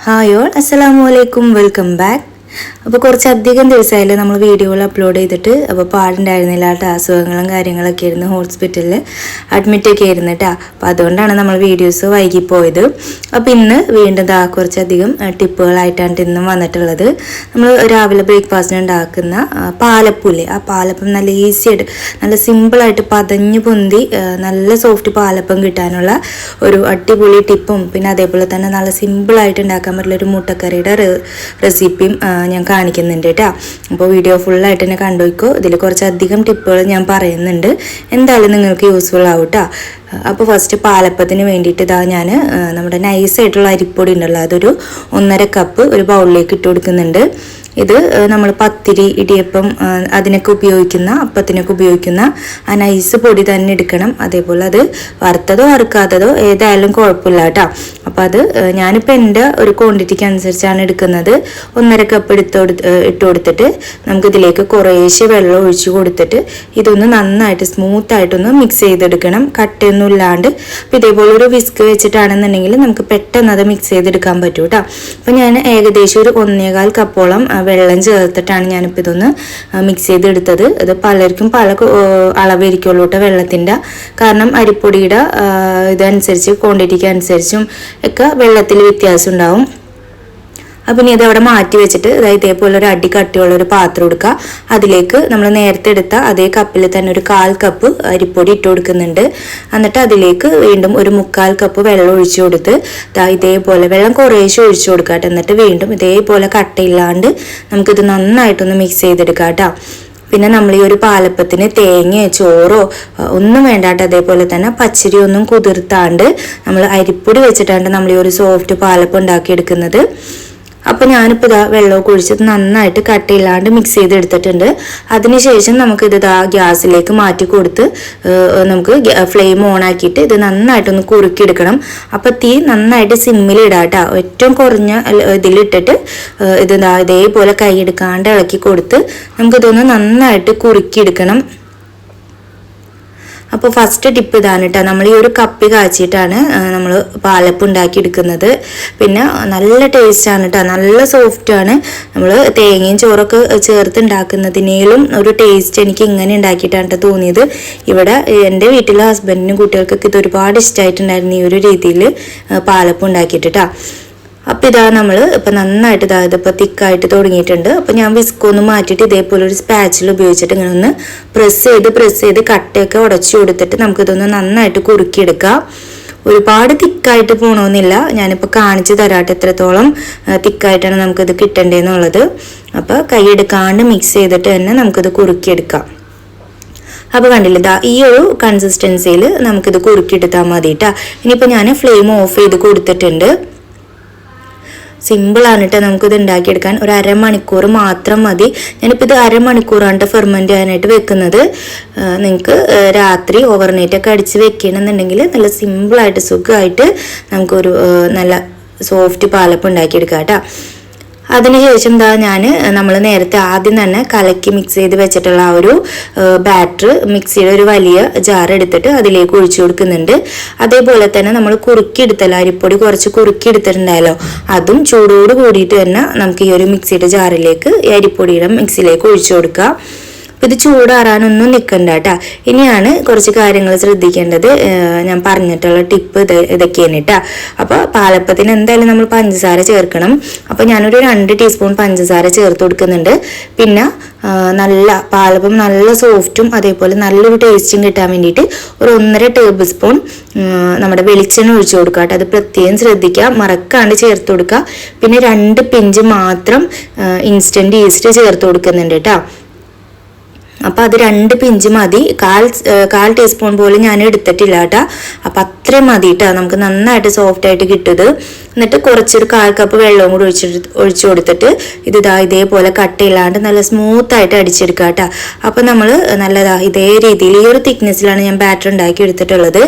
Hi all അസ്സലാമു അലൈക്കും welcome back അപ്പോൾ കുറച്ചധികം ദിവസമായില്ലേ നമ്മൾ വീഡിയോകൾ അപ്ലോഡ് ചെയ്തിട്ട്. അപ്പോൾ പാടുണ്ടായിരുന്നില്ല കേട്ടോ അസുഖങ്ങളും കാര്യങ്ങളൊക്കെ ആയിരുന്നു ഹോസ്പിറ്റലിൽ അഡ്മിറ്റൊക്കെ ആയിരുന്നു കേട്ടോ അപ്പോൾ അതുകൊണ്ടാണ് നമ്മൾ വീഡിയോസ് വൈകിപ്പോയത്. അപ്പോൾ ഇന്ന് വീണ്ടും ദാ കുറച്ചധികം ടിപ്പുകളായിട്ടാണ് ഇന്നും വന്നിട്ടുള്ളത്. നമ്മൾ രാവിലെ ബ്രേക്ക്ഫാസ്റ്റിന് ഉണ്ടാക്കുന്ന പാലപ്പൂല്ലേ? ആ പാലപ്പം നല്ല ഈസി ആയിട്ട് നല്ല സിമ്പിളായിട്ട് പതഞ്ഞു പൊന്തി നല്ല സോഫ്റ്റ് പാലപ്പം കിട്ടാനുള്ള ഒരു അടിപൊളി ടിപ്പും. പിന്നെ അതേപോലെ തന്നെ നല്ല സിമ്പിളായിട്ട് ഉണ്ടാക്കാൻ പറ്റുള്ള ഒരു മുട്ടക്കറിയുടെ റെസിപ്പിയും ഞാൻ കാണിക്കുന്നുണ്ട് കേട്ടോ. അപ്പോൾ വീഡിയോ ഫുള്ളായിട്ട് തന്നെ കണ്ടുപോയിക്കോ ഇതിൽ കുറച്ചധികം ടിപ്പുകൾ ഞാൻ പറയുന്നുണ്ട്. എന്തായാലും നിങ്ങൾക്ക് യൂസ്ഫുൾ ആവും കേട്ടോ. അപ്പോൾ ഫസ്റ്റ് പാലപ്പത്തിന് വേണ്ടിയിട്ട് ഇതാ ഞാൻ നമ്മുടെ നൈസായിട്ടുള്ള അരിപ്പൊടി ഉണ്ടല്ലോ. അതൊരു ഒന്നര കപ്പ് ഒരു ബൗളിലേക്ക് ഇട്ട് കൊടുക്കുന്നുണ്ട്. ഇത് നമ്മൾ പത്തിരി ഇടിയപ്പം അതിനൊക്കെ ഉപയോഗിക്കുന്ന അപ്പത്തിനൊക്കെ ഉപയോഗിക്കുന്ന ആ നൈസ് പൊടി തന്നെ എടുക്കണം. അതേപോലെ അത് വറുത്തതോ വറുക്കാത്തതോ ഏതായാലും കുഴപ്പമില്ല കേട്ടോ. അപ്പോൾ അത് ഞാനിപ്പോൾ എന്റെ ഒരു ക്വാണ്ടിറ്റിക്ക് അനുസരിച്ചാണ് എടുക്കുന്നത്. ഒന്നര കപ്പ് എടുത്ത് ഇട്ട് കൊടുത്തിട്ട് നമുക്കിതിലേക്ക് കുറേശ്ശെ വെള്ളം ഒഴിച്ച് കൊടുത്തിട്ട് ഇതൊന്ന് നന്നായിട്ട് സ്മൂത്ത് ആയിട്ടൊന്ന് മിക്സ് ചെയ്തെടുക്കണം. കട്ടയൊന്നും ഇല്ലാണ്ട്. അപ്പോൾ ഇതേപോലെ ഒരു വിസ്ക് വെച്ചിട്ടാണെന്നുണ്ടെങ്കിൽ നമുക്ക് പെട്ടെന്ന് അത് മിക്സ് ചെയ്തെടുക്കാൻ പറ്റും കേട്ടോ. അപ്പോൾ ഞാൻ ഏകദേശം ഒരു ഒന്നേകാൽ കപ്പോളം വെള്ളം ചേർത്തിട്ടാണ് ഞാനിപ്പോൾ ഇതൊന്ന് മിക്സ് ചെയ്തെടുത്തത്. ഇത് പലർക്കും പല അളവായിരിക്കുള്ളൂ കേട്ടോ വെള്ളത്തിന്റെ കാരണം അരിപ്പൊടിയുടെ ഇതനുസരിച്ച് ക്വാണ്ടിറ്റിക്ക് അനുസരിച്ചും ഒക്കെ വെള്ളത്തിൽ വ്യത്യാസം ഉണ്ടാവും. അപ്പം ഇനി അതവിടെ മാറ്റി വെച്ചിട്ട് അതായത് ഇതേപോലെ ഒരു അടി കട്ടിയുള്ള ഒരു പാത്രം എടുക്കുക. അതിലേക്ക് നമ്മൾ നേരത്തെ എടുത്ത അതേ കപ്പിൽ തന്നെ ഒരു കാൽ കപ്പ് അരിപ്പൊടി ഇട്ട് കൊടുക്കുന്നുണ്ട്. എന്നിട്ട് അതിലേക്ക് വീണ്ടും ഒരു മുക്കാൽ കപ്പ് വെള്ളം ഒഴിച്ചു കൊടുത്ത് ഇതേപോലെ വെള്ളം കുറേശ്ശെ ഒഴിച്ചു കൊടുക്കുക എന്നിട്ട് വീണ്ടും ഇതേപോലെ കട്ടയില്ലാണ്ട് നമുക്കിത് നന്നായിട്ടൊന്ന് മിക്സ് ചെയ്തെടുക്കാം കേട്ടോ. പിന്നെ നമ്മൾ ഈ ഒരു പാലപ്പത്തിന് തേങ്ങയോ ചോറോ ഒന്നും വേണ്ടാട്ട് അതേപോലെ തന്നെ പച്ചരി ഒന്നും കുതിർത്താണ്ട് നമ്മൾ അരിപ്പൊടി വെച്ചിട്ടാണ് നമ്മൾ ഈ ഒരു സോഫ്റ്റ് പാലപ്പം ഉണ്ടാക്കിയെടുക്കുന്നത്. അപ്പോൾ ഞാനിപ്പോൾ ഇതാ വെള്ളമൊക്കെ ഒഴിച്ചത് നന്നായിട്ട് കട്ടയില്ലാണ്ട് മിക്സ് ചെയ്തെടുത്തിട്ടുണ്ട്. അതിനുശേഷം നമുക്ക് ഇത് ഗ്യാസിലേക്ക് മാറ്റി കൊടുത്ത് നമുക്ക് ഫ്ലെയിം ഓൺ ആക്കിയിട്ട് ഇത് നന്നായിട്ടൊന്ന് കുറുക്കിയെടുക്കണം. അപ്പോൾ തീ നന്നായിട്ട് സിമ്മിൽ ഇടാട്ടോ ഏറ്റവും കുറഞ്ഞ ഇതിലിട്ടിട്ട് ഇത് ഇതേപോലെ കൈ എടുക്കാണ്ട് ഇളക്കി കൊടുത്ത് നമുക്കിതൊന്ന് നന്നായിട്ട് കുറുക്കിയെടുക്കണം. അപ്പോൾ ഫസ്റ്റ് ടിപ്പ് ഇതാണ് കേട്ടോ നമ്മൾ ഈ ഒരു കപ്പി കാച്ചിട്ടാണ് നമ്മൾ പാലപ്പ് എടുക്കുന്നത് പിന്നെ നല്ല ടേസ്റ്റാണ് കേട്ടോ നല്ല സോഫ്റ്റ് ആണ്. നമ്മൾ തേങ്ങയും ചോറൊക്കെ ചേർത്ത് ഉണ്ടാക്കുന്നതിനേലും ഒരു ടേസ്റ്റ് എനിക്ക് ഇങ്ങനെ ഉണ്ടാക്കിയിട്ടാണ് ട്ടോ തോന്നിയത്. ഇവിടെ എന്റെ വീട്ടിലെ ഹസ്ബൻഡിനും കുട്ടികൾക്കൊക്കെ ഇത് ഒരുപാട് ഇഷ്ടമായിട്ടുണ്ടായിരുന്നു ഈ ഒരു രീതിയിൽ പാലപ്പ് ഉണ്ടാക്കിയിട്ട് ട്ടോ. അപ്പം ഇതാ നമ്മൾ ഇപ്പം നന്നായിട്ട് ഇതാ ഇതിപ്പോൾ തിക്കായിട്ട് തുടങ്ങിയിട്ടുണ്ട്. അപ്പം ഞാൻ വിസ്ക് ഒന്ന് മാറ്റിയിട്ട് ഇതേപോലെ ഒരു സ്പാച്ചിൽ ഉപയോഗിച്ചിട്ട് ഇങ്ങനെ ഒന്ന് പ്രസ് ചെയ്ത് പ്രസ് ചെയ്ത് കട്ടയൊക്കെ ഉടച്ചു കൊടുത്തിട്ട് നമുക്കിതൊന്ന് നന്നായിട്ട് കുറുക്കിയെടുക്കാം. ഒരുപാട് തിക്കായിട്ട് പോകണമെന്നില്ല ഞാനിപ്പോൾ കാണിച്ചു തരാട്ടെ എത്രത്തോളം തിക്കായിട്ടാണ് നമുക്കിത് കിട്ടേണ്ടതെന്നുള്ളത് അപ്പോൾ കൈയെടുക്കാണ്ട് മിക്സ് ചെയ്തിട്ട് തന്നെ നമുക്കിത് കുറുക്കിയെടുക്കാം. അപ്പോൾ കണ്ടില്ല ഇതാ ഈ ഒരു കൺസിസ്റ്റൻസിയിൽ നമുക്കിത് കുറുക്കിയെടുത്താൽ മതി കേട്ടോ ഇനിയിപ്പോൾ ഞാൻ ഫ്ലെയിം ഓഫ് ചെയ്ത് കൊടുത്തിട്ടുണ്ട്. സിമ്പിളാണ് കേട്ടോ നമുക്കിത് ഉണ്ടാക്കിയെടുക്കാൻ. ഒരു അരമണിക്കൂർ മാത്രം മതി. ഞാനിപ്പോൾ ഇത് അരമണിക്കൂറാണ് കേട്ടോ ഫെർമെന്റ് ചെയ്യാനായിട്ട് വെക്കുന്നത്. നിങ്ങൾക്ക് രാത്രി ഓവർനൈറ്റ് ഒക്കെ അടിച്ച് വെക്കണമെന്നുണ്ടെങ്കിൽ നല്ല സിമ്പിളായിട്ട് സുഖമായിട്ട് നമുക്കൊരു നല്ല സോഫ്റ്റ് പാലപ്പം ഉണ്ടാക്കിയെടുക്കാം കേട്ടോ. അതിനുശേഷം എന്താ ഞാൻ നമ്മൾ നേരത്തെ ആദ്യം തന്നെ കലക്കി മിക്സ് ചെയ്ത് വെച്ചിട്ടുള്ള ആ ഒരു ബാറ്റർ മിക്സിയുടെ ഒരു വലിയ ജാർ എടുത്തിട്ട് അതിലേക്ക് ഒഴിച്ചു കൊടുക്കുന്നുണ്ട്. അതേപോലെ തന്നെ നമ്മൾ കുറുക്കിയെടുത്തല്ലോ അരിപ്പൊടി കുറച്ച് കുറുക്കിയെടുത്തിട്ടുണ്ടായല്ലോ അതും ചൂടോട് കൂടിയിട്ട് തന്നെ നമുക്ക് ഈ ഒരു മിക്സിയുടെ ജാറിലേക്ക് ഈ അരിപ്പൊടിയുടെ മിക്സിയിലേക്ക് ഒഴിച്ചു കൊടുക്കുക ഇത് ചൂടാറാനൊന്നും നിൽക്കണ്ട കേട്ടാ ഇനിയാണ് കുറച്ച് കാര്യങ്ങൾ ശ്രദ്ധിക്കേണ്ടത്. ഞാൻ പറഞ്ഞിട്ടുള്ള ടിപ്പ് ഇത് ഇതൊക്കെയാണ് കേട്ടാ അപ്പോൾ പാലപ്പത്തിന് എന്തായാലും നമ്മൾ പഞ്ചസാര ചേർക്കണം. അപ്പോൾ ഞാനൊരു രണ്ട് ടീസ്പൂൺ പഞ്ചസാര ചേർത്ത് കൊടുക്കുന്നുണ്ട്. പിന്നെ നല്ല പാലപ്പം നല്ല സോഫ്റ്റും അതേപോലെ നല്ലൊരു ടേസ്റ്റും കിട്ടാൻ വേണ്ടിയിട്ട് ഒരു ഒന്നര ടേബിൾ സ്പൂൺ നമ്മുടെ വെളിച്ചെണ്ണ ഒഴിച്ചു കൊടുക്കുക കേട്ടോ അത് പ്രത്യേകം ശ്രദ്ധിക്കുക. മറക്കാണ്ട് ചേർത്ത് കൊടുക്കുക. പിന്നെ രണ്ട് പിഞ്ച് മാത്രം ഇൻസ്റ്റന്റ് ഈസ്റ്റ് ചേർത്ത് കൊടുക്കുന്നുണ്ട് കേട്ടോ അപ്പോൾ അത് രണ്ട് പിഞ്ച് മതി. കാൽ കാൽ ടീസ്പൂൺ പോലും ഞാൻ എടുത്തിട്ടില്ല കേട്ടോ. അപ്പം അത്രയും മതി കേട്ടോ നമുക്ക് നന്നായിട്ട് സോഫ്റ്റ് ആയിട്ട് കിട്ടുന്നത്. എന്നിട്ട് കുറച്ചൊരു കാൽ കപ്പ് വെള്ളവും കൂടി ഒഴിച്ചെടു ഒഴിച്ചു കൊടുത്തിട്ട് ഇത് ഇതാ ഇതേപോലെ കട്ടയില്ലാണ്ട് നല്ല സ്മൂത്ത് ആയിട്ട് അടിച്ചെടുക്കുക കേട്ടോ. അപ്പോൾ നമ്മൾ നല്ലതാ ഇതേ രീതിയിൽ ഈ ഒരു തിക്നെസ്സിലാണ് ഞാൻ ബാറ്റർ ഉണ്ടാക്കി എടുത്തിട്ടുള്ളത്.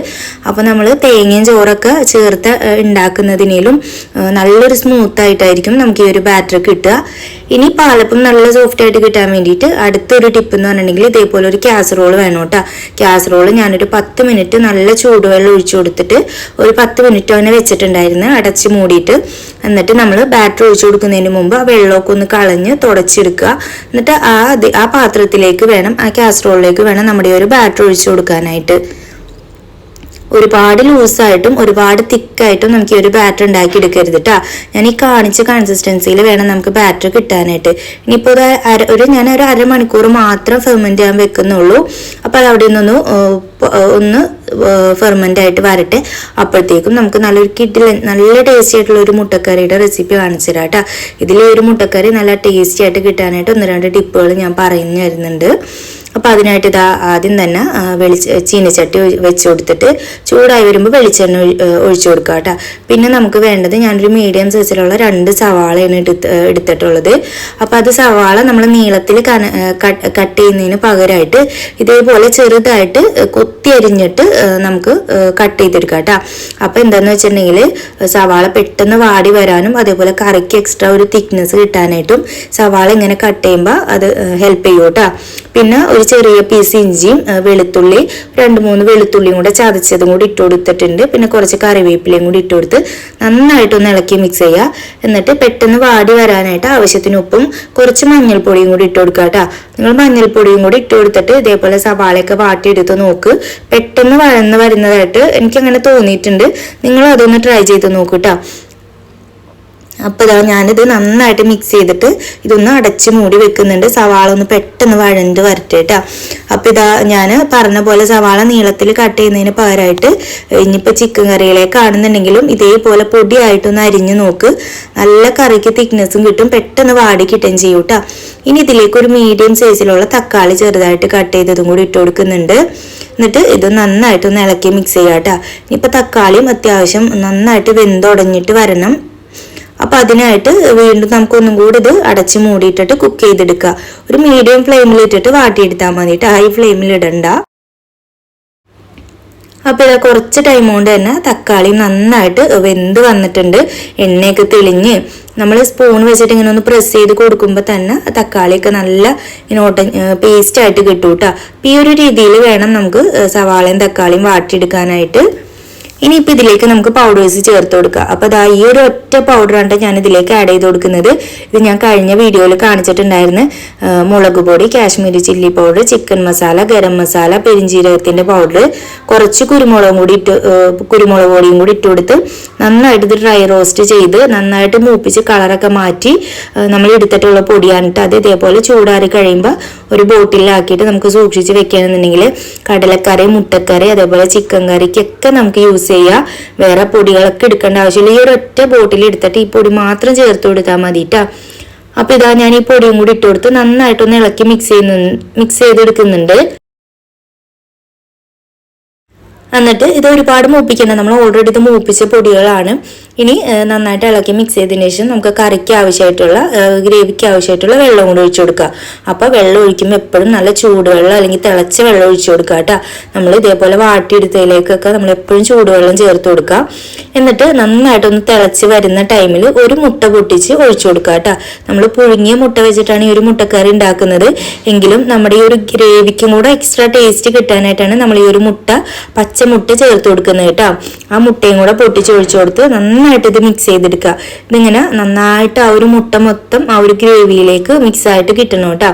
അപ്പോൾ നമ്മൾ തേങ്ങയും ചോറൊക്കെ ചേർത്ത് ഉണ്ടാക്കുന്നതിനേലും നല്ലൊരു സ്മൂത്ത് ആയിട്ടായിരിക്കും നമുക്ക് ഈ ഒരു ബാറ്റർ കിട്ടുക. ഇനി പാലപ്പം നല്ല സോഫ്റ്റ് ആയിട്ട് കിട്ടാൻ വേണ്ടിയിട്ട് അടുത്തൊരു ടിപ്പ് എന്ന് പറഞ്ഞിട്ടുണ്ടെങ്കിൽ ഇതേപോലെ ഒരു കാസറോൾ വേണം കേട്ടോ. കാസറോൾ ഞാനൊരു പത്ത് മിനിറ്റ് നല്ല ചൂടുവെള്ളം ഒഴിച്ചു കൊടുത്തിട്ട് ഒരു പത്ത് മിനിറ്റ് അങ്ങനെ വെച്ചിട്ടുണ്ടായിരുന്നു. അടച്ച് മൂടിയിട്ട് എന്നിട്ട് നമ്മൾ ബാറ്റർ ഒഴിച്ചു കൊടുക്കുന്നതിന് മുമ്പ് ആ വെള്ളമൊക്കെ ഒന്ന് കളഞ്ഞ് തുടച്ചെടുക്കുക. എന്നിട്ട് ആ ആ പാത്രത്തിലേക്ക് വേണം ആ കാസറോളിലേക്ക് വേണം നമ്മുടെ ഒരു ബാറ്റർ ഒഴിച്ചു കൊടുക്കാനായിട്ട്. ഒരുപാട് ലൂസായിട്ടും ഒരുപാട് തിക്കായിട്ടും നമുക്ക് ഈ ഒരു ബാറ്റർ ഉണ്ടാക്കി എടുക്കരുത് കേട്ടോ ഞാൻ ഈ കാണിച്ച കൺസിസ്റ്റൻസിയിൽ വേണം നമുക്ക് ബാറ്റർ കിട്ടാനായിട്ട്. ഇനിയിപ്പോൾ അര ഒരു ഞാൻ ഒരു അരമണിക്കൂർ മാത്രം ഫെർമെന്റ് ചെയ്യാൻ വെക്കുന്നുള്ളൂ. അപ്പോൾ അത് അവിടെ നിന്നൊന്ന് ഒന്ന് ഫെർമെന്റ് ആയിട്ട് വരട്ടെ. അപ്പോഴത്തേക്കും നമുക്ക് നല്ലൊരു കിഡിൽ നല്ല ടേസ്റ്റി ആയിട്ടുള്ള ഒരു മുട്ടക്കറിയുടെ റെസിപ്പി കാണിച്ചു തരാം കേട്ടോ ഇതിൽ ഒരു മുട്ടക്കറി നല്ല ടേസ്റ്റി ആയിട്ട് കിട്ടാനായിട്ട് ഒന്ന് രണ്ട് ടിപ്പുകൾ ഞാൻ പറഞ്ഞു തരുന്നുണ്ട്. അപ്പോൾ അതിനായിട്ട് ഇതാ ആദ്യം തന്നെ വെളിച്ച ചീനച്ചട്ടി വെച്ച് കൊടുത്തിട്ട് ചൂടായി വരുമ്പോൾ വെളിച്ചെണ്ണ ഒഴിച്ചു കൊടുക്കുക കേട്ടോ പിന്നെ നമുക്ക് വേണ്ടത് ഞാനൊരു മീഡിയം സൈസിലുള്ള രണ്ട് സവാളയാണ് എടുത്ത് എടുത്തിട്ടുള്ളത്. അപ്പോൾ അത് സവാള നമ്മൾ നീളത്തിൽ കട്ട് ചെയ്യുന്നതിന് പകരമായിട്ട് ഇതേപോലെ ചെറുതായിട്ട് കൊത്തി അരിഞ്ഞിട്ട് നമുക്ക് കട്ട് ചെയ്തെടുക്കാം കേട്ടോ അപ്പോൾ എന്താന്ന് വെച്ചിട്ടുണ്ടെങ്കിൽ സവാള പെട്ടെന്ന് വാടി വരാനും അതേപോലെ കറിക്ക് എക്സ്ട്രാ ഒരു തിക്നെസ് കിട്ടാനായിട്ടും സവാള ഇങ്ങനെ കട്ട് ചെയ്യുമ്പോൾ അത് ഹെൽപ്പ് ചെയ്യും കേട്ടോ പിന്നെ ഒരു ചെറിയ പീസ് ഇഞ്ചിയും വെളുത്തുള്ളി രണ്ട് മൂന്ന് വെളുത്തുള്ളിയും കൂടെ ചതച്ചതും കൂടി ഇട്ട് കൊടുത്തിട്ടുണ്ട്. പിന്നെ കുറച്ച് കറിവേപ്പിലയും കൂടി ഇട്ട് കൊടുത്ത് നന്നായിട്ടൊന്ന് ഇളക്കി മിക്സ് ചെയ്യുക. എന്നിട്ട് പെട്ടെന്ന് വാടി വരാനായിട്ട് ആവശ്യത്തിന് ഉപ്പും കുറച്ച് മഞ്ഞൾപ്പൊടിയും കൂടി ഇട്ട് കൊടുക്കുക കേട്ടോ. നിങ്ങൾ മഞ്ഞൾപ്പൊടിയും കൂടി ഇട്ട് കൊടുത്തിട്ട് ഇതേപോലെ സവാളയൊക്കെ വാട്ടിയെടുത്ത് നോക്ക്. പെട്ടെന്ന് വഴന്ന് വരുന്നതായിട്ട് എനിക്കങ്ങനെ തോന്നിയിട്ടുണ്ട്. നിങ്ങൾ അതൊന്ന് ട്രൈ ചെയ്ത് നോക്കൂ കേട്ടോ. അപ്പോൾ ഇതാ ഞാനിത് നന്നായിട്ട് മിക്സ് ചെയ്തിട്ട് ഇതൊന്ന് അടച്ച് മൂടി വെക്കുന്നുണ്ട്. സവാള ഒന്ന് പെട്ടെന്ന് വഴണ്ട് വരട്ടെ അപ്പോൾ ഇതാ ഞാൻ പറഞ്ഞ പോലെ സവാള നീളത്തിൽ കട്ട് ചെയ്യുന്നതിന് പകരമായിട്ട് ഇനിയിപ്പോൾ ചിക്കൻ കറിയിലേക്ക് ആണെന്നുണ്ടെങ്കിലും ഇതേപോലെ പൊടിയായിട്ടൊന്ന് അരിഞ്ഞു നോക്ക്. നല്ല കറിക്ക് തിക്നെസ്സും കിട്ടും. പെട്ടെന്ന് വാടി കിട്ടുകയും ചെയ്യും കേട്ടോ ഇനി ഇതിലേക്ക് ഒരു മീഡിയം സൈസിലുള്ള തക്കാളി ചെറുതായിട്ട് കട്ട് ചെയ്തതും കൂടി ഇട്ട് കൊടുക്കുന്നുണ്ട്. എന്നിട്ട് ഇത് നന്നായിട്ടൊന്ന് ഇളക്കി മിക്സ് ചെയ്യാം കേട്ടോ ഇനിയിപ്പോൾ തക്കാളിയും അത്യാവശ്യം നന്നായിട്ട് വെന്തുടഞ്ഞിട്ട് വരണം. അപ്പോൾ അതിനായിട്ട് വീണ്ടും നമുക്കൊന്നും കൂടി ഇത് അടച്ച് മൂടിയിട്ടിട്ട് കുക്ക് ചെയ്തെടുക്കുക. ഒരു മീഡിയം ഫ്ലെയിമിൽ ഇട്ടിട്ട് വാട്ടിയെടുത്താൽ മതിയിട്ട് ഹൈ ഫ്ലെയിമിൽ ഇടണ്ട. അപ്പോൾ ഇതാ കുറച്ച് ടൈം കൊണ്ട് തന്നെ തക്കാളി നന്നായിട്ട് വെന്ത് വന്നിട്ടുണ്ട്. എണ്ണയൊക്കെ തെളിഞ്ഞ്. നമ്മൾ സ്പൂൺ വെച്ചിട്ട് ഇങ്ങനെ ഒന്ന് പ്രസ് ചെയ്ത് കൊടുക്കുമ്പോൾ തന്നെ തക്കാളിയൊക്കെ നല്ല ഇങ്ങനെ ഓട്ട പേസ്റ്റ് ആയിട്ട് കിട്ടും കേട്ടോ അപ്പോൾ ഈ ഒരു രീതിയിൽ വേണം നമുക്ക് സവാളയും തക്കാളിയും വാട്ടിയെടുക്കാനായിട്ട്. ഇനിയിപ്പോൾ ഇതിലേക്ക് നമുക്ക് പൗഡേഴ്സ് ചേർത്ത് കൊടുക്കുക അപ്പോൾ അതാ ഈ ഒരു ഒറ്റ പൗഡറാണ് ഞാൻ ഇതിലേക്ക് ആഡ് ചെയ്ത് കൊടുക്കുന്നത്. ഇത് ഞാൻ കഴിഞ്ഞ വീഡിയോയിൽ കാണിച്ചിട്ടുണ്ടായിരുന്നു. മുളക് പൊടി Kashmiri chilli powder chicken masala garam masala പെരിഞ്ചീരകത്തിന്റെ powder കുറച്ച് കുരുമുളകും കൂടി ഇട്ട് കുരുമുളക് പൊടിയും കൂടി ഇട്ട് കൊടുത്ത് നന്നായിട്ട് ഇത് ഡ്രൈ റോസ്റ്റ് ചെയ്ത് നന്നായിട്ട് മൂപ്പിച്ച് കളറൊക്കെ മാറ്റി നമ്മൾ എടുത്തിട്ടുള്ള പൊടിയാണിട്ട് അത് ഇതേപോലെ ചൂടാറി കഴിയുമ്പോൾ ഒരു ബോട്ടിലാക്കിയിട്ട് നമുക്ക് സൂക്ഷിച്ച് വെക്കുകയാണെന്നുണ്ടെങ്കിൽ കടലക്കറി മുട്ടക്കറി അതേപോലെ ചിക്കൻ കറിക്കൊക്കെ നമുക്ക് യൂസ് ചെയ്യാം. വേറെ പൊടികളൊക്കെ എടുക്കേണ്ട ആവശ്യമില്ല. ഈ ഒരു ഒറ്റ ബോട്ടിൽ എടുത്തിട്ട് ഈ പൊടി മാത്രം ചേർത്ത് കൊടുത്താൽ മതി കേട്ടോ അപ്പോൾ ഇതാ ഞാൻ ഈ പൊടിയും കൂടി ഇട്ട് കൊടുത്ത് നന്നായിട്ടൊന്ന് ഇളക്കി മിക്സ് ചെയ്യുന്നു മിക്സ് ചെയ്തെടുക്കുന്നുണ്ട്. എന്നിട്ട് ഇത് ഒരുപാട് മൂപ്പിക്കണം നമ്മൾ ഓൾറെഡി ഇത് മൂപ്പിച്ച പൊടികളാണ്. ഇനി നന്നായിട്ട് ഇളക്കി മിക്സ് ചെയ്തതിന് ശേഷം നമുക്ക് കറിക്ക് ആവശ്യമായിട്ടുള്ള ഗ്രേവിക്ക് ആവശ്യമായിട്ടുള്ള വെള്ളം കൂടി ഒഴിച്ചു കൊടുക്കുക. അപ്പോൾ വെള്ളം ഒഴിക്കുമ്പോൾ എപ്പോഴും നല്ല ചൂടുവെള്ളം അല്ലെങ്കിൽ തിളച്ച വെള്ളം ഒഴിച്ചു കൊടുക്കുക കേട്ടോ. നമ്മൾ ഇതേപോലെ വാട്ടിയെടുത്തതിലേക്കൊക്കെ നമ്മൾ എപ്പോഴും ചൂടുവെള്ളം ചേർത്ത് കൊടുക്കുക. എന്നിട്ട് നന്നായിട്ടൊന്ന് തിളച്ച് വരുന്ന ടൈമിൽ ഒരു മുട്ട പൊട്ടിച്ച് ഒഴിച്ചു കൊടുക്കുക കേട്ടോ. നമ്മൾ പുഴുങ്ങിയ മുട്ട വെച്ചിട്ടാണ് ഈ ഒരു മുട്ടക്കറി ഉണ്ടാക്കുന്നത്. എങ്കിലും നമ്മുടെ ഈ ഒരു ഗ്രേവിക്കും കൂടെ എക്സ്ട്രാ ടേസ്റ്റ് കിട്ടാനായിട്ടാണ് നമ്മൾ ഈ ഒരു മുട്ട പച്ചമുട്ട ചേർത്ത് കൊടുക്കുന്നത് കേട്ടോ. ആ മുട്ടയും കൂടെ പൊട്ടിച്ച് ഒഴിച്ചു കൊടുത്ത് നന്നായിട്ട് ഇത് മിക്സ് ചെയ്തെടുക്കുക. ഇതിങ്ങനെ നന്നായിട്ട് ആ ഒരു മുട്ട മൊത്തം ആ ഒരു ഗ്രേവിയിലേക്ക് മിക്സ് ആയിട്ട് കിട്ടണം കേട്ടോ.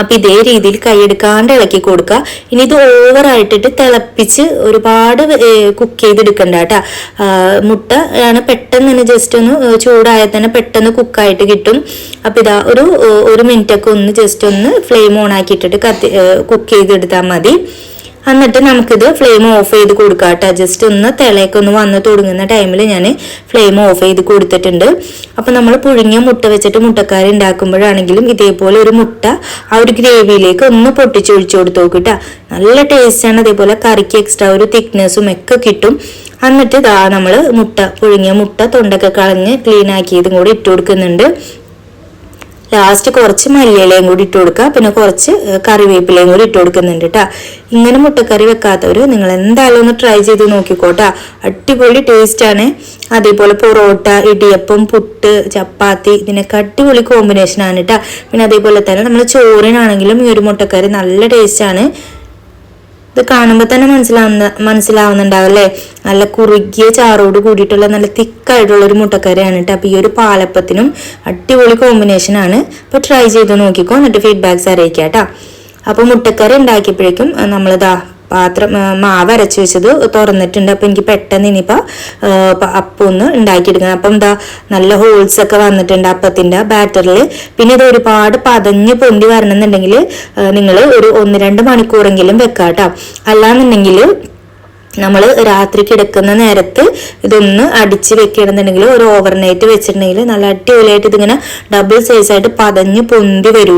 അപ്പൊ ഇതേ രീതിയിൽ കൈയെടുക്കാണ്ട് ഇളക്കി കൊടുക്കുക. ഇനി ഇത് ഓവറായിട്ടിട്ട് തിളപ്പിച്ച് ഒരുപാട് കുക്ക് ചെയ്തെടുക്കണ്ട കേട്ടാ. മുട്ട ആണ് പെട്ടെന്ന് തന്നെ ജസ്റ്റ് ഒന്ന് ചൂടായാൽ തന്നെ പെട്ടെന്ന് കുക്കായിട്ട് കിട്ടും. അപ്പൊ ഇതാ ഒരു ഒരു മിനിറ്റ് ഒക്കെ ഒന്ന് ജസ്റ്റ് ഒന്ന് ഫ്ലെയിം ഓൺ ആക്കിയിട്ടിട്ട് കത്തി കുക്ക് ചെയ്തെടുത്താൽ മതി. എന്നിട്ട് നമുക്കിത് ഫ്ലെയിം ഓഫ് ചെയ്ത് കൊടുക്കാം കേട്ടോ ജസ്റ്റ് ഒന്ന് തിളയൊക്കെ ഒന്ന് വന്ന് തുടങ്ങുന്ന ടൈമിൽ ഞാൻ ഫ്ലെയിം ഓഫ് ചെയ്ത് കൊടുത്തിട്ടുണ്ട്. അപ്പം നമ്മൾ പുഴുങ്ങിയ മുട്ട വെച്ചിട്ട് മുട്ടക്കാരി ഉണ്ടാക്കുമ്പോഴാണെങ്കിലും ഇതേപോലെ ഒരു മുട്ട ആ ഒരു ഗ്രേവിയിലേക്ക് ഒന്ന് പൊട്ടിച്ചൊഴിച്ചു കൊടുത്ത് നോക്കിട്ടാ നല്ല ടേസ്റ്റാണ് അതേപോലെ കറിക്ക് എക്സ്ട്രാ ഒരു തിക്നെസ്സും ഒക്കെ കിട്ടും. എന്നിട്ട് ഇതാ നമ്മൾ മുട്ട പുഴുങ്ങിയ മുട്ട തൊണ്ടൊക്കെ കളഞ്ഞ് ക്ലീൻ ആക്കിയതും കൂടി ഇട്ട് കൊടുക്കുന്നുണ്ട്. ലാസ്റ്റ് കുറച്ച് മല്ലിയിലയും കൂടി ഇട്ട് കൊടുക്കുക. പിന്നെ കുറച്ച് കറിവേപ്പിലയും കൂടി ഇട്ട് കൊടുക്കുന്നുണ്ട് കേട്ടോ ഇങ്ങനെ മുട്ടക്കറി വെക്കാത്തവർ നിങ്ങൾ എന്തായാലും ഒന്ന് ട്രൈ ചെയ്ത് നോക്കിക്കോട്ടാ. അടിപൊളി ടേസ്റ്റാണ് അതേപോലെ പൊറോട്ട ഇടിയപ്പം പുട്ട് ചപ്പാത്തി ഇതിനൊക്കെ അടിപൊളി കോമ്പിനേഷൻ ആണ് കേട്ടോ പിന്നെ അതേപോലെ തന്നെ നമ്മൾ ചോറിനാണെങ്കിലും ഈ ഒരു മുട്ടക്കറി നല്ല ടേസ്റ്റാണ് ഇത് കാണുമ്പോൾ തന്നെ മനസ്സിലാവുന്ന മനസ്സിലാവുന്നുണ്ടാവും അല്ലേ നല്ല കുറുകിയ ചാറോട് കൂടിയിട്ടുള്ള നല്ല തിക്കായിട്ടുള്ള ഒരു മുട്ടക്കറിയാണ് കേട്ടോ. അപ്പോൾ ഈ ഒരു പാലപ്പത്തിനും അടിപൊളി കോമ്പിനേഷൻ ആണ്. അപ്പോൾ ട്രൈ ചെയ്ത് നോക്കിക്കോ എന്നിട്ട് ഫീഡ്ബാക്ക്സ് അറിയിക്കാം കേട്ടോ. അപ്പോൾ മുട്ടക്കറി ഉണ്ടാക്കിയപ്പോഴേക്കും നമ്മളിതാ പാത്രം മാവ് അരച്ച് വെച്ചത് തുറന്നിട്ടുണ്ട്. അപ്പം എനിക്ക് പെട്ടെന്ന് ഇനിയിപ്പോൾ അപ്പം ഒന്ന് ഉണ്ടാക്കിയെടുക്കണം. അപ്പം എന്താ നല്ല ഹോൾസ് ഒക്കെ വന്നിട്ടുണ്ട് അപ്പത്തിന്റെ ബാറ്ററിൽ പിന്നെ ഇത് ഒരുപാട് പതഞ്ഞ് പൊന്തി വരണമെന്നുണ്ടെങ്കിൽ നിങ്ങൾ ഒരു ഒന്ന് രണ്ട് മണിക്കൂറെങ്കിലും വെക്കാം കേട്ടോ അല്ലാന്നുണ്ടെങ്കിൽ നമ്മൾ രാത്രി കിടക്കുന്ന നേരത്ത് ഇതൊന്ന് അടിച്ച് വെക്കണമെന്നുണ്ടെങ്കിൽ ഒരു ഓവർനൈറ്റ് വെച്ചിട്ടുണ്ടെങ്കിൽ നല്ല അടിപൊളിയായിട്ട് ഇതിങ്ങനെ ഡബിൾ സൈസായിട്ട് പതഞ്ഞ് പൊന്തി വരും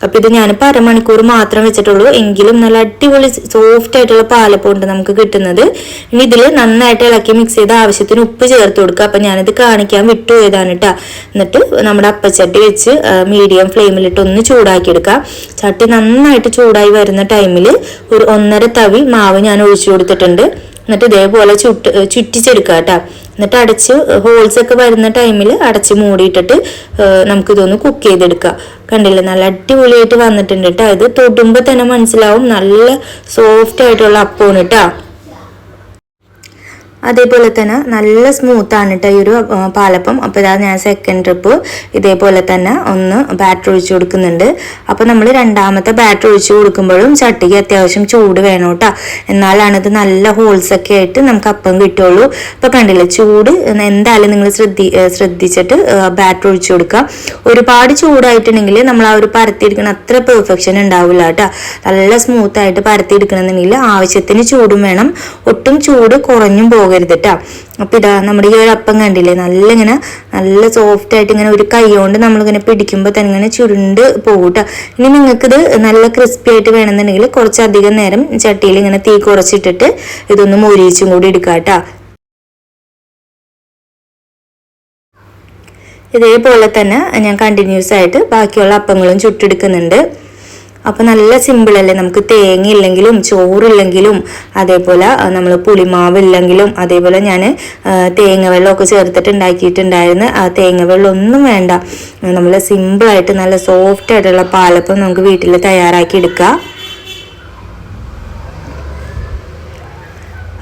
കേട്ടോ അപ്പൊ ഇത് ഞാനിപ്പോൾ അരമണിക്കൂർ മാത്രം വെച്ചിട്ടുള്ളൂ. എങ്കിലും നല്ല അടിപൊളി സോഫ്റ്റ് ആയിട്ടുള്ള പാലപ്പം ഉണ്ട് നമുക്ക് കിട്ടുന്നത്. ഇനി ഇതിൽ നന്നായിട്ട് ഇളക്കി മിക്സ് ചെയ്ത് ആവശ്യത്തിന് ഉപ്പ് ചേർത്ത് കൊടുക്കുക. അപ്പൊ ഞാനിത് കാണിക്കാൻ വിട്ടു വിട്ടുപോയതാണ് കേട്ടോ എന്നിട്ട് നമ്മുടെ അപ്പച്ചട്ടി വെച്ച് മീഡിയം ഫ്ലെയിമിലിട്ട് ഒന്ന് ചൂടാക്കിയെടുക്കുക ചട്ടി നന്നായിട്ട് ചൂടായി വരുന്ന ടൈമിൽ ഒരു ഒന്നര തവി മാവ് ഞാൻ ഒഴിച്ചു കൊടുത്തിട്ടുണ്ട്. എന്നിട്ട് ഇതേപോലെ ചുട്ട് ചുറ്റിച്ചെടുക്കുക കേട്ടോ എന്നിട്ട് അടച്ച് ഹോൾസ് ഒക്കെ വരുന്ന ടൈമിൽ അടച്ച് മൂടിയിട്ടിട്ട് നമുക്ക് നമുക്കിതൊന്ന് കുക്ക് ചെയ്തെടുക്കാം. കണ്ടില്ലേ? നല്ല അടിപൊളിയായിട്ട് വന്നിട്ടുണ്ട് കേട്ടോ ഇത് തൊടുമ്പോൾ തന്നെ മനസ്സിലാവും. നല്ല സോഫ്റ്റ് ആയിട്ടുള്ള അപ്പമാണ് കേട്ടോ അതേപോലെ തന്നെ നല്ല സ്മൂത്ത് ആണ് കേട്ടോ ഈ ഒരു പാലപ്പം. അപ്പോൾ ഇതാ ഞാൻ സെക്കൻഡ് ട്രിപ്പ് ഇതേപോലെ തന്നെ ഒന്ന് ബാറ്റർ ഒഴിച്ച് കൊടുക്കുന്നുണ്ട്. അപ്പോൾ നമ്മൾ രണ്ടാമത്തെ ബാറ്റർ ഒഴിച്ച് കൊടുക്കുമ്പോഴും ചട്ടിക്ക് അത്യാവശ്യം ചൂട് വേണം കേട്ടോ എന്നാലാണ് ഇത് നല്ല ഹോൾസ് ഒക്കെ ആയിട്ട് നമുക്ക് അപ്പം കിട്ടുള്ളൂ. അപ്പോൾ കണ്ടില്ലേ ചൂട് എന്തായാലും നിങ്ങൾ ശ്രദ്ധി ശ്രദ്ധിച്ചിട്ട് ബാറ്റർ ഒഴിച്ച് കൊടുക്കുക. ഒരുപാട് ചൂടായിട്ടുണ്ടെങ്കിൽ നമ്മൾ ആ ഒരു പരത്തിയെടുക്കണ അത്ര പെർഫെക്ഷൻ ഉണ്ടാവില്ല കേട്ടോ നല്ല സ്മൂത്തായിട്ട് പരത്തിയെടുക്കണമെന്നുണ്ടെങ്കിൽ ആവശ്യത്തിന് ചൂടും വേണം. ഒട്ടും ചൂട് കുറഞ്ഞും പോകരുത് കേട്ടോ അപ്പം ഇതാ നമ്മുടെ ഈ ഒരു അപ്പം കണ്ടില്ലേ നല്ല ഇങ്ങനെ നല്ല സോഫ്റ്റ് ആയിട്ട് ഇങ്ങനെ ഒരു കൈ കൊണ്ട് നമ്മളിങ്ങനെ പിടിക്കുമ്പോൾ തന്നെ ഇങ്ങനെ ചുരുണ്ട് പോകും കേട്ടോ ഇനി നിങ്ങൾക്കിത് നല്ല ക്രിസ്പി ആയിട്ട് വേണമെന്നുണ്ടെങ്കിൽ കുറച്ചധികം നേരം ചട്ടിയിൽ ഇങ്ങനെ തീ കുറച്ചിട്ടിട്ട് ഇതൊന്ന് മൊരിയിച്ചും കൂടി എടുക്കാം കേട്ടോ ഇതേപോലെ തന്നെ ഞാൻ കണ്ടിന്യൂസ് ആയിട്ട് ബാക്കിയുള്ള അപ്പങ്ങളും ചുട്ടെടുക്കുന്നുണ്ട്. അപ്പോൾ നല്ല സിമ്പിൾ അല്ലേ? നമുക്ക് തേങ്ങ ഇല്ലെങ്കിലും ചോറില്ലെങ്കിലും അതേപോലെ നമ്മൾ പുളിമാവ് ഇല്ലെങ്കിലും അതേപോലെ ഞാൻ തേങ്ങ വെള്ളമൊക്കെ ചേർത്തിട്ട് ഉണ്ടാക്കിയിട്ടുണ്ടായിരുന്നു ആ തേങ്ങ വെള്ളം ഒന്നും വേണ്ട നമ്മൾ സിമ്പിളായിട്ട് നല്ല സോഫ്റ്റ് ആയിട്ടുള്ള പാലപ്പം നമുക്ക് വീട്ടിൽ തയ്യാറാക്കി എടുക്കാം.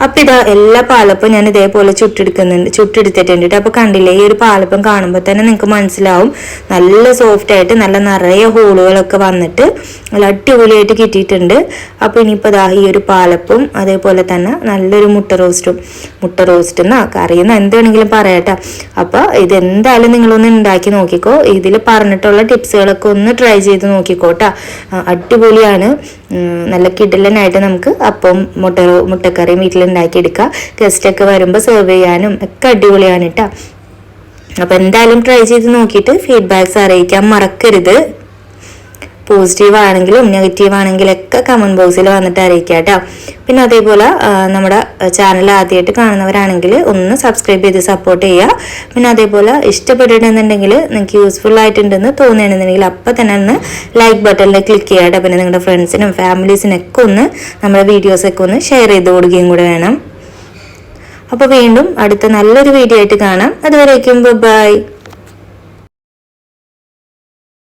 അപ്പൊ ഇതാ എല്ലാ പാലപ്പം ഞാൻ ഇതേപോലെ ചുട്ടെടുക്കുന്നുണ്ട് ചുട്ടെടുത്തിട്ടുണ്ട്. ട്ടോ. അപ്പൊ കണ്ടില്ലേ ഈ ഒരു പാലപ്പം കാണുമ്പോൾ തന്നെ നിങ്ങൾക്ക് മനസ്സിലാവും. നല്ല സോഫ്റ്റ് ആയിട്ട് നല്ല നിറയെ ഹോളുകളൊക്കെ വന്നിട്ട് നല്ല അടിപൊളിയായിട്ട് കിട്ടിയിട്ടുണ്ട്. അപ്പൊ ഇനിയിപ്പോൾ ദാ ഈ ഒരു പാലപ്പും അതേപോലെ തന്നെ നല്ലൊരു മുട്ട റോസ്റ്റും മുട്ട റോസ്റ്റ് എന്നാ കറിയെന്ന് എന്ത് വേണമെങ്കിലും പറയട്ടെ. അപ്പൊ ഇതെന്തായാലും നിങ്ങളൊന്ന് ഉണ്ടാക്കി നോക്കിക്കോ. ഇതിൽ പറഞ്ഞിട്ടുള്ള ടിപ്സുകളൊക്കെ ഒന്ന് ട്രൈ ചെയ്ത് നോക്കിക്കോട്ടാ. അടിപൊളിയാണ്. നല്ല കിടലനായിട്ട് നമുക്ക് അപ്പം മുട്ട മുട്ടക്കറിയും വീട്ടിൽ ഉണ്ടാക്കിയെടുക്കാം ഗസ്റ്റൊക്കെ വരുമ്പോൾ സെർവ് ചെയ്യാനും ഒക്കെ അടിപൊളിയാണ് കേട്ടോ അപ്പോൾ എന്തായാലും ട്രൈ ചെയ്ത് നോക്കിയിട്ട് ഫീഡ്ബാക്സ് അറിയിക്കാൻ മറക്കരുത്. പോസിറ്റീവ് ആണെങ്കിലും നെഗറ്റീവ് ആണെങ്കിലും ഒക്കെ കമന്റ് ബോക്സിൽ വന്നിട്ട് അറിയിക്കുക കേട്ടോ പിന്നെ അതേപോലെ നമ്മുടെ ചാനൽ ആദ്യമായിട്ട് കാണുന്നവരാണെങ്കിൽ ഒന്ന് സബ്സ്ക്രൈബ് ചെയ്ത് സപ്പോർട്ട് ചെയ്യുക പിന്നെ അതേപോലെ ഇഷ്ടപ്പെട്ടിട്ടുണ്ടെന്നുണ്ടെങ്കിൽ നിങ്ങൾക്ക് യൂസ്ഫുൾ ആയിട്ടുണ്ടെന്ന് തോന്നുകയാണെന്നുണ്ടെങ്കിൽ അപ്പം തന്നെ ഒന്ന് ലൈക്ക് ബട്ടണിൽ ക്ലിക്ക് ചെയ്യുക കേട്ടോ പിന്നെ നിങ്ങളുടെ ഫ്രണ്ട്സിനും ഫാമിലീസിനൊക്കെ ഒന്ന് നമ്മുടെ വീഡിയോസൊക്കെ ഒന്ന് ഷെയർ ചെയ്ത് കൊടുക്കുകയും കൂടെ വേണം. അപ്പോൾ വീണ്ടും അടുത്ത നല്ലൊരു വീഡിയോ ആയിട്ട് കാണാം. അതുവരേക്കും ബൈ